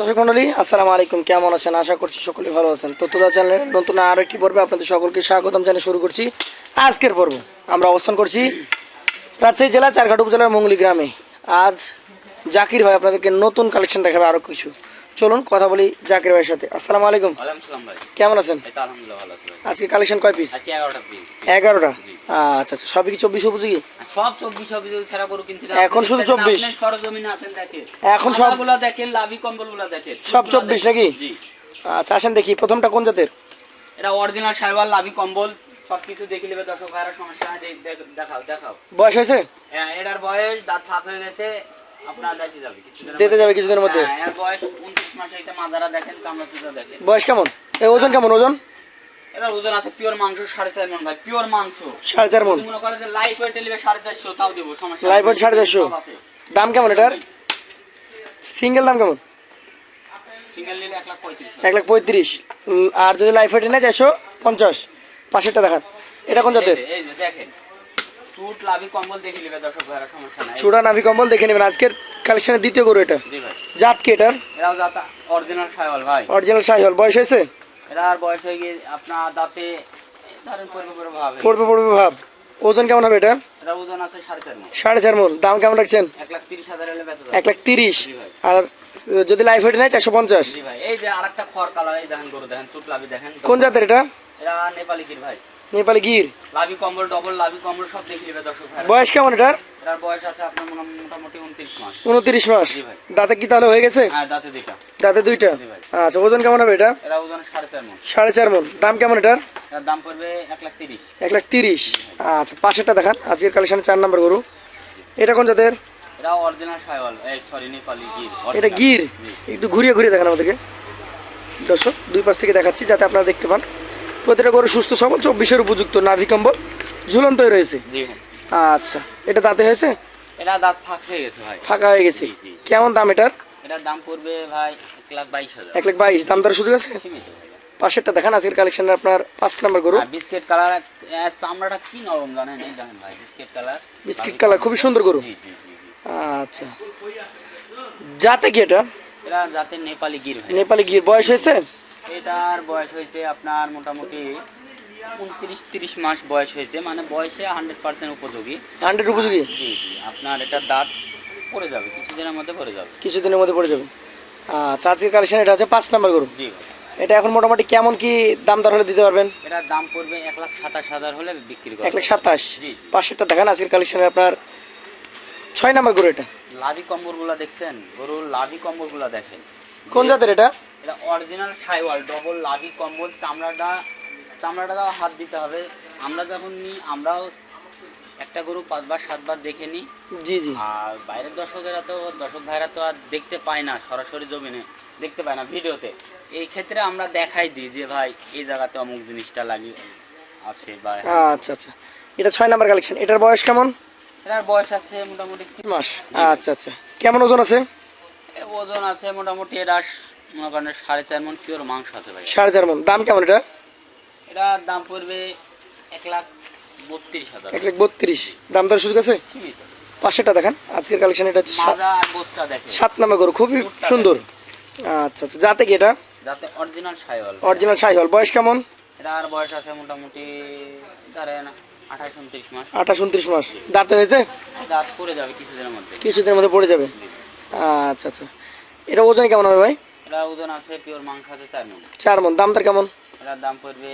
দর্শক মন্ডলী, আসসালামু আলাইকুম। কেমন আছেন? আশা করছি সকলে ভালো আছেন। তো তোলা চ্যানেলের নতুন আরও একটি পর্বে আপনাদের সকলকে স্বাগতম জানিয়ে শুরু করছি আজকের পর্ব। আমরা অবস্থান করছি রাজশাহী জেলা চারঘাট উপজেলার মঙ্গলি গ্রামে। আজ জাকির ভাই আপনাদেরকে নতুন কালেকশন দেখাবে আরও কিছু। চলুন কথা বলি জাকির ভাইয়ের সাথে। আসসালামু আলাইকুম। কেমন আছেন? আজকে কালেকশন কয় পিস এগারোটা আচ্ছা আচ্ছা। সবই কি চব্বিশ উপযোগী? সব চব্বিশ চব্বিশ ছাড়া গরু কিনছিলাম এখন শুধু 24 সরজমিনে আছেন দেখেন। এখন সব- দেখেন লাভি কম্বল দেখেন। সব 24 নাকি? আচ্ছা আসেন দেখি প্রথমটা কোন জাতের? এটা অরিজিনাল সাইওয়াল লাভি কম্বল। সব কিছু দেখে নেবে দর্শক ভাইরা সমস্যা নাই দেখ- দেখ- দেখাও দেখাও। বয়স হয়েছে? হ্যাঁ, এটার বয়স দাঁত ফাঁক হয়ে গেছে দেখতে যাবে কিছুদিনের মধ্যে। হ্যাঁ, বয়স কেমন? ওজন কেমন ওজন? এটার ওজন আছে পিওর মাংস সাড়ে চার মন ভাই পিওর মাংস। সাড়ে চার মন। মনে করে যে লাইফ ওয়েট নিবে সাড়ে চারশো তাও দেবো সমস্যা Live weight সাড়ে চারশো? দাম কেমন এটার? সিঙ্গেল দাম কেমন? এক লাখ পঁয়ত্রিশ। আর যদি লাইফ নেয় চারশো পঞ্চাশ। পাশেরটা দেখান। এটা কোন জাতের? এই যে দেখেন। স্যুট লাভি কম্বল দেখে নিবে দর্শক ভাইরা সমস্যা নাই। চূড়া নাভি কম্বল দেখে নেবেন। আজকের কালেকশনের দ্বিতীয় গরু এটা। জি ভাই। জাত কি এটার? এরাও অরিজিনাল সাইওয়াল ভাই। অরিজিনাল শাহিওয়াল। বয়স হয়েছে? বয়স হয়ে গিয়ে আপনার দাঁতে ধরেন পড়বে পড়বে ভাবে। পড়বে পড়বে ভাব। ওজন কেমন হবে এটা? এটা ওজন আছে সাড়ে চার সাড়ে চার মন। দাম কেমন রাখছেন? লাখ হাজার বেঁচে। আর যদি লাইফ হেঁটে নেয় চারশো পঞ্চাশ। জি ভাই। এই যে আরেকটা খড় কালার এই দেখেন গরু দেখেন চুট লাভি দেখেন। কোন জাতের এটা? এরা নেপালি কির ভাই। নেপালি গির? লাভি কম্বল ডবল লাভি কম্বল সব দেখে নিবে দর্শক ভাইরা। বয়স কেমন এটার? এটার বয়স আছে আপনার মোটা- মোটামুটি উনত্রিশ মাস। উনত্রিশ মাস। জি ভাই। দাঁতে কি তাহলে হয়ে গেছে? হ্যাঁ দাঁতে দুইটা। দাঁতে দুইটা? ভাই। আচ্ছা ওজন কেমন হবে এটা? এরা ওজন সাড়ে চার মন। সাড়ে চার মন। দাম কেমন এটার? এটার দাম পড়বে এক লাখ তিরিশ। এক লাখ তিরিশ। আচ্ছা পাশেরটা দেখান। আজকের কালেকশনে চার নাম্বার গরু। এটা কোন জাতের? এটা অরিজিনাল সাইওয়াল। এই সরি নেপালি গির। এটা গির? একটু ঘুরিয়ে ঘুরিয়ে দেখান আমাদেরকে। দর্শক দুই পাশ থেকে দেখাচ্ছি যাতে আপনারা দেখতে পান। প্রতিটা গরু সুস্থ সবল চব্বিশের উপযুক্ত নাভি কম্বল ঝুলন্তই রয়েছে। আচ্ছা এটা দাঁতে হয়েছে? এটা দাঁত ফাঁক হয়ে গেছে ভাই। ফাঁকা হয়ে গেছে। কেমন দাম এটার? এটার দাম পড়বে ভাই এক লাখ বাইশ হাজার। এক লাখ বাইশ দাম দর সুযোগ আছে? পাশেরটা দেখান আজকের কালেকশনে আপনার পাঁচ নাম্বার গরু। বিস্কিট কালার চামড়াটা কি নরম জানেন? এই জানেন ভাই বিস্কিট কালার। বিস্কিট কালার খুবই সুন্দর গরু। আচ্ছা। যাতে কি এটা? এরা যাতে নেপালি গির ভাই। নেপালি গির। বয়স হয়েছে? এটার বয়স হয়েছে আপনার মোটামুটি উনত্রিশ তিরিশ মাস বয়স হয়েছে মানে বয়সে হান্ড্রেড পার্সেন্ট উপযোগী। হান্ড্রেড উপযোগী? জি জি আপনার এটা দাঁত পড়ে যাবে কিছুদিনের মধ্যে পড়ে যাবে। কিছুদিনের মধ্যে পড়ে যাবে। আচ্ছা আজকের কালেকশন এটা হচ্ছে পাঁচ নাম্বার গরু। জি। এটা এখন মোটামুটি কেমন কি দাম দর হলে দিতে পারবেন? এটার দাম পড়বে এক লাখ সাতাশ হাজার হলে বিক্রি করবে এক লাখ সাতাশ। পাশেরটা দেখান আজকের কালেকশনে আপনার ছয় নাম্বার গরু এটা। লাভি কম্বলগুলো দেখছেন? গরুর লাভি কম্বলগুলো দেখেন। কোন জাতের এটা? এটা অরিজিনাল সাইওয়াল ডবল লাভি কম্বল চামড়াটা চামড়াটাও হাত দিতে হবে। আমরা যখন নিই আমরাও একটা গরু পাঁচবার সাতবার দেখে নিই। জি জি। আর বাইরের দর্শকেরা তো দর্শক ভাইরা তো আর দেখতে পায় না সরাসরি জমিনে। দেখতে পায় না ভিডিওতে। এই ক্ষেত্রে আমরা দেখাই দিই যে ভাই এই জায়গাতে অমুক জিনিসটা লাগিয়ে আছে বা আচ্ছা আচ্ছা। এটা ছয় নাম্বার কালেকশন এটার বয়স কেমন? এটার বয়স আছে মোটামুটি তিন মাস। আচ্ছা আচ্ছা। কেমন ওজন আছে? ওজন আছে মোটামুটি এটা মনে করেন সাড়ে চার মন পিওর মাংস আছে ভাই। সাড়ে চার মন। দাম কেমন এটা? এটার দাম পড়বে এক লাখ বত্রিশ হাজার। এক লাখ বত্রিশ। দাম দর সুযোগ আছে। পাশেরটা দেখান। আজকের কালেকশন এটা হচ্ছে সাত- আর নাম্বার গরু। খুবই সুন্দর। আচ্ছা আচ্ছা। যাতে কি এটা? যাতে অরিজিনাল সাইওয়াল অরিজিনাল শাহিওয়াল বয়স কেমন? এটার বয়স আছে মোটামুটি ধরেন আঠাশ উনত্রিশ মাস। দাঁতে হয়েছে? দাঁত পড়ে যাবে কিছুদিনের মধ্যে। কিছুদিনের মধ্যে পড়ে যাবে। আচ্ছা আচ্ছা। এটা ওজন কেমন হবে ভাই? এটা ওজন আছে পিওর মাংস আছে চার মন। চার মন। দাম তার কেমন? এটার দাম পড়বে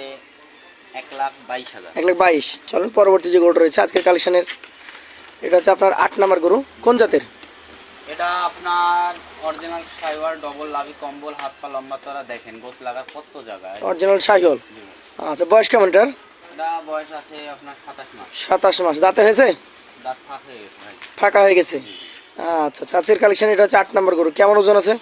এক লাখ বাইশ হাজার। এক লাখ চলেন পরবর্তী যে গরুটা রয়েছে আজকের কালেকশনের এটা হচ্ছে আপনার আট নাম্বার গরু। কোন জাতের? এটা আপনার অরিজিনাল সাইওয়ার ডবল লাভি কম্বল হাত পা লম্বা তোরা দেখেন গোছ লাগা কত জায়গায়। অরিজিনাল শাহিওয়াল আচ্ছা বয়স কেমন এটার? এটা বয়স আছে আপনার সাতাশ মাস। সাতাশ মাস। দাঁতে হয়েছে? দাঁত ফাঁক হয়ে গেছে ফাঁকা হয়ে গেছে। আচ্ছা আচ্ছা আজকের কালেকশন এটা হচ্ছে আট নাম্বার গরু। কেমন ওজন আছে?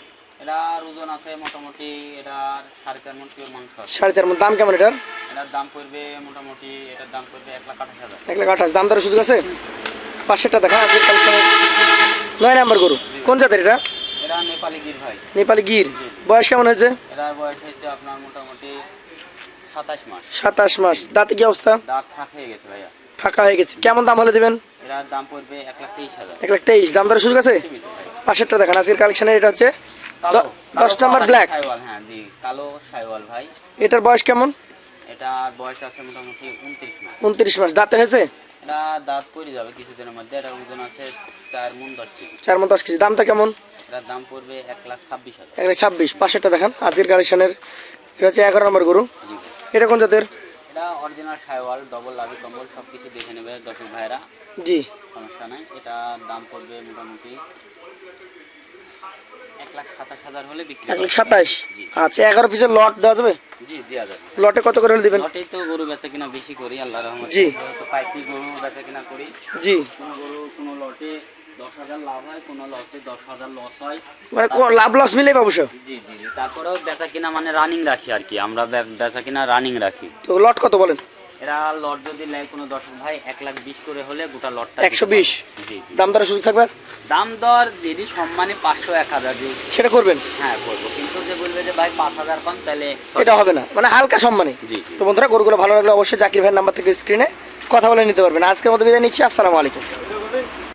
এটার ওজন আছে মোটামুটি এটার সাড়ে চার মন পিওর মাংস সাড়ে চার মন। দাম কেমন এটার? এটার দাম পড়বে মোটামুটি এটার দাম পড়বে এক লাখ আঠাশ হাজার। এক লাখ আঠাশ। দাম দরের সুযোগ আছে? পাশেরটা দেখা আজকের নয় নাম্বার গরু। কোন জাতের এটা? এটা নেপালি গির ভাই। নেপালি গির। বয়স কেমন হয়েছে? এটার বয়স হয়েছে আপনার মোটামুটি সাতাশ মাস। সাতাশ মাস। দাঁতে কি অবস্থা? দাঁত ফাঁক হয়ে গেছে ভাইয়া। ফাঁকা হয়ে গেছে। কেমন দাম হলে দেবেন? এটার দাম পড়বে এক লাখ তেইশ হাজার। এক লাখ তেইশ দাম দরের সুযোগ আছে? ভাই পাশেরটা দেখান আজকের কালেকশনের এটা হচ্ছে দশ নাম্বার black? হ্যাঁ জি কালো সাইওয়াল ভাই। এটার বয়স কেমন? এটার বয়স আছে মোটামুটি উনত্রিশ মাস। উনত্রিশ মাস। দাঁতে হয়েছে? এটা দাঁত পড়ে যাবে কিছুদিনের মধ্যে। এটা ওজন আছে চার মন দশ কেজি। চার মতো দশ কেজি। দামটা কেমন? এটার দাম পড়বে এক লাখ ছাব্বিশ হাজার। এক লাখ ছাব্বিশ। পাশেরটা দেখান আজকের কালেকশনের এটা হচ্ছে এগারো নম্বর গরু। এটা কোন জাতের? এটা অরিজিনাল সাইওয়াল ডবল লাভি কম্বল সব কিছু দেখে নেবে দর্শক ভাইরা জি। সমস্যা নাই এটার দাম পড়বে মোটামুটি। আচ্ছা এগারো পিসের লট দেওয়া যাবে? যাবে। জি দেওয়া যাবে। লটে কত করে দিবেন? লটেই তো গরু বেচা কিনা বেশি করি আল্লাহ রহমত। জি। তো গরু বেচা কিনা করি। জি। কোনো গরু কোনো লটে দশ হাজার লাভ হয় কোনো লটে দশ হাজার লস হয়। মানে লাভ লস মিলে অবশ্য জি জি জি। তারপরেও বেচা কিনা মানে রানিং রাখি আর কি আমরা বেচা কিনা রানিং রাখি। তো লট কত বলেন? এরা লট যদি নেয় কোনো দর্শক ভাই এক লাখ বিশ করে হলে গোটা লটটা একশো বিশ? জি দাম দরের সুযোগ থাকবে? দাম দর যদি সম্মানে পাঁচশো এক হাজার সেটা করবেন? হ্যাঁ করব। কিন্তু যে বলবে যে ভাই পাঁচ হাজার পান তাহলে এটা হবে না। মানে হালকা সম্মানে। তো বন্ধুরা গরুগুলো ভালো লাগলে অবশ্যই জাকির ভাইয়ের নাম্বার থেকে স্ক্রিনে কথা বলে নিতে পারবেন। আজকের মতো বিদায় নিচ্ছি। আসসালামু আলাইকুম।